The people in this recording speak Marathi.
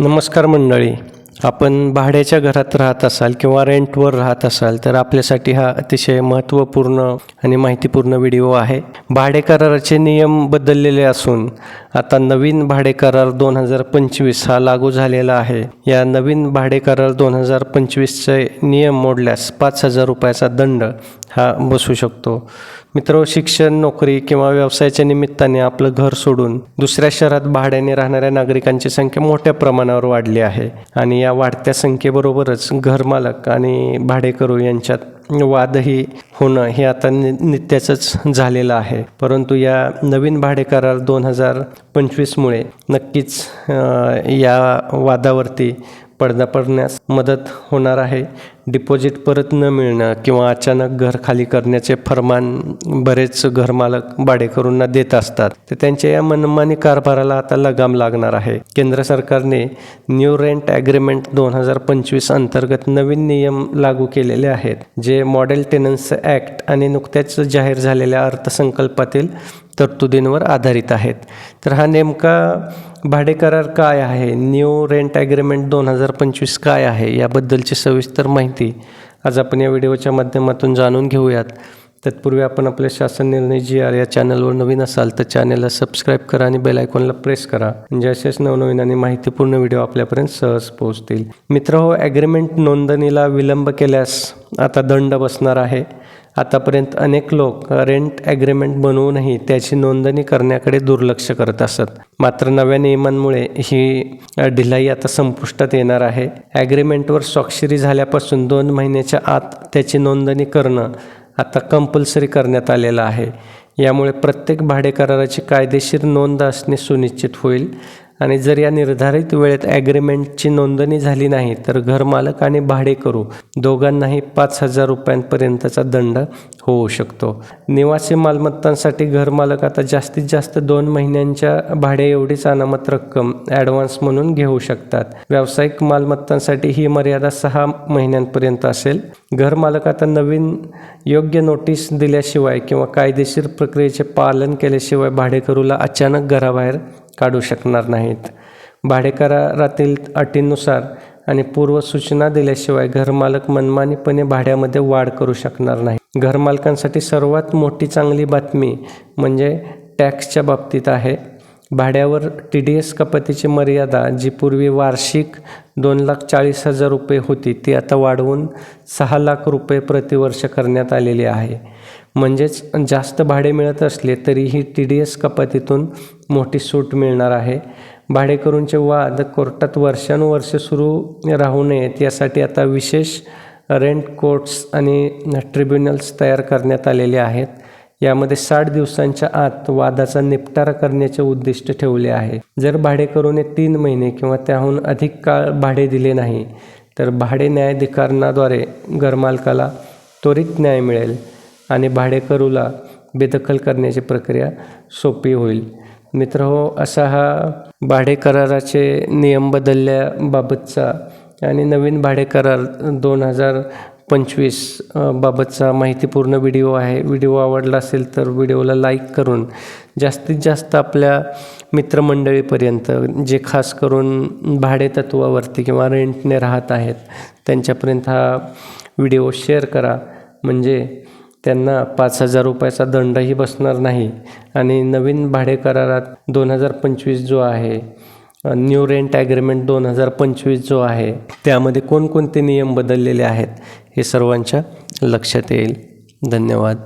नमस्कार मंडळी. आपण भाड्याच्या घरात राहत असाल किंवा रेंटवर राहत असाल तर आपल्यासाठी हा अतिशय महत्त्वपूर्ण आणि माहितीपूर्ण व्हिडिओ आहे. भाडे कराराचे नियम बदललेले असून आता नवीन भाडे करार दोन हजार पंचवीस हा लागू झालेला आहे. या नवीन भाडे करार दोन हजार पंचवीसचे नियम मोडल्यास पाच हजार रुपयाचा दंड हा बसू शकतो. मित्र शिक्षण नोकरी किंवा व्यवसायाच्या निमित्ताने आपलं घर सोडून दुसऱ्या शहरात भाड्याने राहणाऱ्या नागरिकांची संख्या मोठ्या प्रमाणावर वाढली आहे. आणि या वाढत्या संख्येबरोबरच घरमालक आणि भाडेकरू यांच्यात वादही होणं हे आता नि नित्याचंच झालेलं आहे. परंतु या नवीन भाडे करार दोन हजार पंचवीसमुळे नक्कीच या वादावरती पडदा पडण्यास मदत होणार आहे. डिपॉझिट परत न मिळणं किंवा अचानक घर खाली करण्याचे फरमान बरेच घरमालक भाडेकरूंना देत असतात. तर त्यांच्या या मनमानी कारभाराला आता लगाम लागणार आहे. केंद्र सरकारने न्यू रेंट ॲग्रीमेंट दोन हजार पंचवीस अंतर्गत नवीन नियम लागू केलेले आहेत जे मॉडेल टेनन्स ॲक्ट आणि नुकत्याच जाहीर झालेल्या अर्थसंकल्पातील तरतुदींवर आधारित आहेत. तर हा नेमका भाडे करार काय आहे? न्यू रेंट ॲग्रीमेंट दोन हजार पंचवीस काय आहे? याबद्दलची सविस्तर माहिती आज आपण या व्हिडिओच्या माध्यमातून जाणून घेऊयात. तत्पूर्वी आपण आपल्या शासन निर्णय जी आर या चॅनलवर नवीन असाल तर चॅनलला सबस्क्राईब करा आणि बेल आयकॉनला प्रेस करा. म्हणजे असेच नवनवीन आणि माहितीपूर्ण व्हिडिओ आपल्यापर्यंत सहज पोहोचतील. मित्र हो ॲग्रीमेंट नोंदणीला विलंब केल्यास आता दंड बसणार आहे. आतापर्यंत अनेक लोक रेंट ॲग्रीमेंट बनवूनही त्याची नोंदणी करण्याकडे दुर्लक्ष करत असत. मात्र नव्या नियमांमुळे ही ढिलाई आता संपुष्टात येणार आहे. ॲग्रीमेंटवर स्वाक्षरी झाल्यापासून दोन महिन्याच्या आत त्याची नोंदणी करणं आता कंपल्सरी करण्यात आलेलं आहे. यामुळे प्रत्येक भाडेकराराची कायदेशीर नोंद असणे सुनिश्चित होईल. आणि जर या निर्धारित वेळेत ॲग्रीमेंटची नोंदणी झाली नाही तर घरमालक आणि भाडेकरू दोघांनाही पाच हजार रुपयांपर्यंतचा दंड होऊ शकतो. निवासी मालमत्तांसाठी घरमालक आता जास्तीत जास्त दोन महिन्यांच्या भाडे एवढीच अनामत रक्कम ॲडव्हान्स म्हणून घेऊ शकतात. व्यावसायिक मालमत्तांसाठी ही मर्यादा सहा महिन्यांपर्यंत असेल. घरमालक आता नवीन योग्य नोटीस दिल्याशिवाय किंवा कायदेशीर प्रक्रियेचे पालन केल्याशिवाय भाडेकरूला अचानक घराबाहेर काढू शकणार नाहीत. भाडेकरारातील अटींनुसार आणि पूर्वसूचना दिल्याशिवाय घरमालक मनमानीपणे भाड्यामध्ये वाढ करू शकणार नाही घरमालकांसाठी सर्वात मोठी चांगली बातमी म्हणजे टॅक्सच्या बाबतीत आहे. भाड्यावर टी डी एस कपातीची मर्यादा जी पूर्वी वार्षिक दोन लाख चाळीस हजार रुपये होती ती आता वाढवून सहा लाख रुपये प्रतिवर्ष करण्यात आलेली आहे. म्हणजेच जास्त भाडे मिळत असले तरीही टी डी एस कपातीतून मोठी सूट मिळणार आहे. भाडेकरूंचे वाद कोर्टात वर्षानुवर्षे सुरू राहू नयेत यासाठी आता विशेष रेंट कोर्ट्स आणि ट्रिब्युनल्स तयार करण्यात आलेले आहेत. यामध्ये साठ दिवसांच्या आत वादाचा निपटारा करण्याचे उद्दिष्ट ठेवले आहे. जर भाडेकरूने तीन महिने किंवा त्याहून अधिक काळ भाडे दिले नाही तर भाडे न्यायाधिकरणाद्वारे घरमालकाला त्वरित न्याय मिळेल आणि भाडेकरूला बेदखल करण्याची प्रक्रिया सोपी होईल. मित्र हो असा हा भाडे कराराचे नियम बदलल्याबाबतचा आणि नवीन भाडे करार दोन हजार पंचवीस बाबतचा माहितीपूर्ण व्हिडिओ आहे. व्हिडिओ आवडला असेल तर व्हिडिओला लाईक करून जास्तीत जास्त आपल्या मित्रमंडळीपर्यंत जे खास करून भाडेतत्वावरती किंवा रेंटने राहत आहेत त्यांच्यापर्यंत हा व्हिडिओ शेअर करा. म्हणजे त्यांना पाच हजार रुपयाचा दंडही बसणार नाही. आणि नवीन भाडे करारात दोन हजार पंचवीस जो आहे न्यू रेंट ॲग्रीमेंट दोन हजार पंचवीस जो आहे त्यामध्ये कोणकोणते नियम बदललेले आहेत हे सर्वांच्या लक्षात येईल. धन्यवाद.